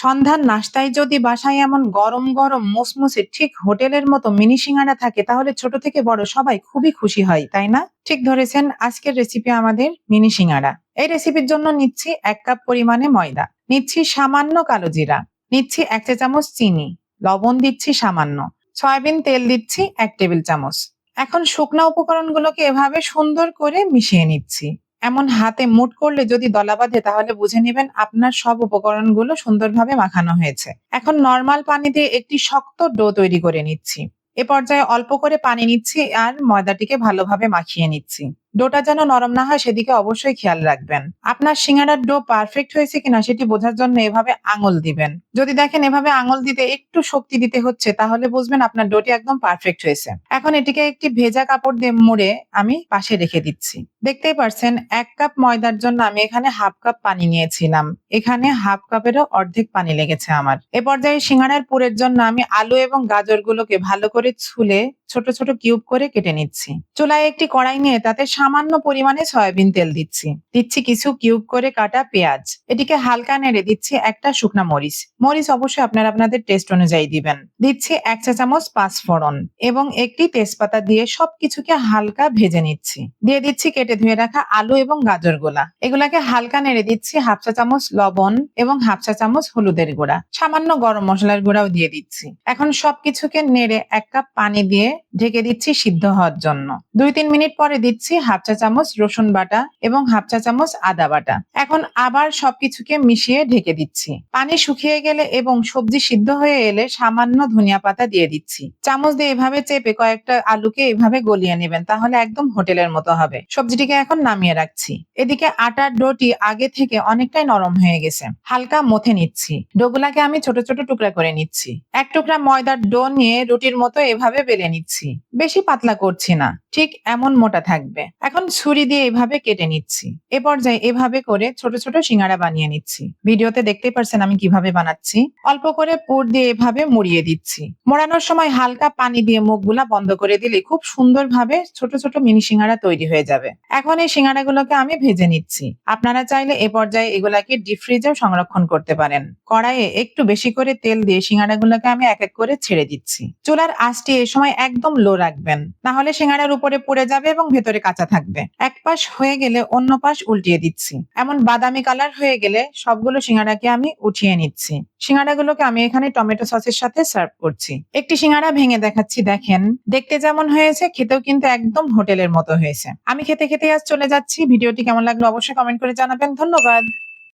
সন্ধ্যার নাস্তায় যদি বাসায় এমন গরম গরম মুসমুসে ঠিক হোটেলের মতো মিনি সিঙ্গারা থাকে, তাহলে ছোট থেকে বড় সবাই খুবই খুশি হয়, তাই না? ঠিক ধরেছেন, আজকের রেসিপি আমাদের মিনি সিঙ্গারা। এই রেসিপির জন্য নিচ্ছি এক কাপ পরিমাণে ময়দা, নিচ্ছি সামান্য কালো জিরা, নিচ্ছি এক চা চামচ চিনি, লবণ দিচ্ছি সামান্য, সয়াবিন তেল দিচ্ছি এক টেবিল চামচ। এখন শুকনা উপকরণগুলোকে এভাবে সুন্দর করে মিশিয়ে নিচ্ছি। এমন হাতে মুট করলে যদি দলা বাঁধে, তাহলে বুঝে নেবেন আপনার সব উপকরণগুলো সুন্দরভাবে মাখানো হয়েছে। এখন নর্মাল পানি দিয়ে একটি শক্ত ডো তৈরি করে নিচ্ছি। এ পর্যায়ে অল্প করে পানি নিচ্ছি আর ময়দাটিকে ভালোভাবে মাখিয়ে নিচ্ছি। ডোটা যেন নরম না হয় সেদিকে অবশ্যই খেয়াল রাখবেন। আপনার সিঙ্গারার ডো পারফেক্ট হয়েছে কিনা সেটি বোঝার জন্য এভাবে আঙুল দিবেন। যদি দেখেন এভাবে আঙুল দিতে একটু শক্তি দিতে হচ্ছে, তাহলে বুঝবেন আপনার ডোটি একদম পারফেক্ট হয়েছে। এখন এটিকে একটি ভেজা কাপড় দিয়ে মুড়ে আমি পাশে রেখে দিচ্ছি। দেখতেই পারছেন, এক কাপ ময়দার জন্য আমি এখানে হাফ কাপ পানি নিয়েছিলাম। এখানে হাফ কাপেরও অর্ধেক পানি লেগেছে আমার। এ পর্যায়ে সিঙ্গারার পুরের জন্য আমি আলু এবং গাজরগুলোকে ভালো করে ছুলে ছোট ছোট কিউব করে কেটে নিচ্ছি। চুলায় একটি কড়াই নিয়ে তাতে সামান্য পরিমাণে সয়াবিন তেল দিচ্ছি। দিচ্ছি কিছু কিউব করে কাটা পেঁয়াজ। এটিকে হালকা নেড়ে দিচ্ছি একটা শুকনা মরিচ। মরিচ অবশ্যই আপনারা আপনাদের টেস্ট অনুযায়ী দিবেন। দিচ্ছি এক চা চামচ পাঁচফোড়ন এবং একটি তেজপাতা দিয়ে সবকিছুকে হালকা ভেজে নিচ্ছি। দিয়ে দিচ্ছি কেটে ধুয়ে রাখা আলু এবং গাজর গোলা। এগুলাকে হালকা নেড়ে দিচ্ছি হাফ চা চামচ লবণ এবং হাফ চা চামচ হলুদের গুঁড়া। সামান্য গরম মশলার গুঁড়াও দিয়ে দিচ্ছি। এখন সবকিছুকে নেড়ে এক কাপ পানি দিয়ে ঢেকে দিচ্ছি সিদ্ধ হওয়ার জন্য। দুই তিন মিনিট পরে দিচ্ছি হাফ চা চামচ রসুন বাটা এবং হাফ চা চামচ আদা বাটা। এখন আবার সবকিছুকে মিশিয়ে ঢেকে দিচ্ছি। পানি শুকিয়ে গেলে এবং সবজি সিদ্ধ হয়ে এলে সামান্য ধনিয়া পাতা দিয়ে দিচ্ছি। চামচ দিয়ে এভাবে চেপে কয়েকটা আলুকে এভাবে গলিয়ে নেবেন, তাহলে একদম হোটেলের মতো হবে। সবজিটিকে এখন নামিয়ে রাখছি। এদিকে আটার ডোটি আগে থেকে অনেকটাই নরম হয়ে গেছে। হালকা মথে নিচ্ছি। ডোগুলাকে আমি ছোট ছোট টুকরা করে নিচ্ছি। এক টুকরা ময়দার ডো নিয়ে রুটির মতো এভাবে বেলে নিচ্ছি। বেশি পাতলা করছি না। ঠিক এমন মোটা থাকবে। এখন ছুরি দিয়ে এভাবে কেটে নিচ্ছি। এ পর্যায়ে এভাবে করে ছোট ছোট সিঙ্গারা বানিয়ে নিচ্ছি। ভিডিওতে দেখতেই পারছেন আমি কীভাবে বানাচ্ছি। অল্প করে পুর দিয়ে এভাবে মুড়িয়ে দিচ্ছি। মোড়ানোর সময় হালকা পানি দিয়ে মুখগুলা বন্ধ করে দিলে খুব সুন্দরভাবে ছোট ছোট মিনি সিঙ্গারা তৈরি হয়ে যাবে। এখন এই সিঙ্গারাগুলোকে আমি ভেজে নিচ্ছি। আপনারা চাইলে এ পর্যায়ে এগুলাকে ডিপ ফ্রিজেও সংরক্ষণ করতে পারেন। কড়াইয়ে একটু বেশি করে তেল দিয়ে সিঙ্গারাগুলোকে আমি এক এক করে ছেড়ে দিচ্ছি। চুলার আঁচটি এ সময় একদম লো রাখবেন। না হলে সিঙ্গারার উপরে পুড়ে যাবে এবং ভেতরে কাঁচা থাকবে। এক পাশ হয়ে গেলে অন্য পাশ উল্টিয়ে দিচ্ছি। এমন বাদামি কালার হয়ে গেলে সবগুলো সিঙ্গারাকে আমি উঠিয়ে নিচ্ছি। সিঙ্গারাগুলোকে আমি এখানে টমেটো সসের সাথে সার্ভ করছি। একটি সিঙ্গারা ভেঙে দেখাচ্ছি, দেখেন। দেখতে যেমন হয়েছে, খেতেও কিন্তু একদম হোটেলের মতো হয়েছে। আমি খেতে খেতে আজ চলে যাচ্ছি। ভিডিওটি কেমন লাগল অবশ্যই কমেন্ট করে জানাবেন। ধন্যবাদ।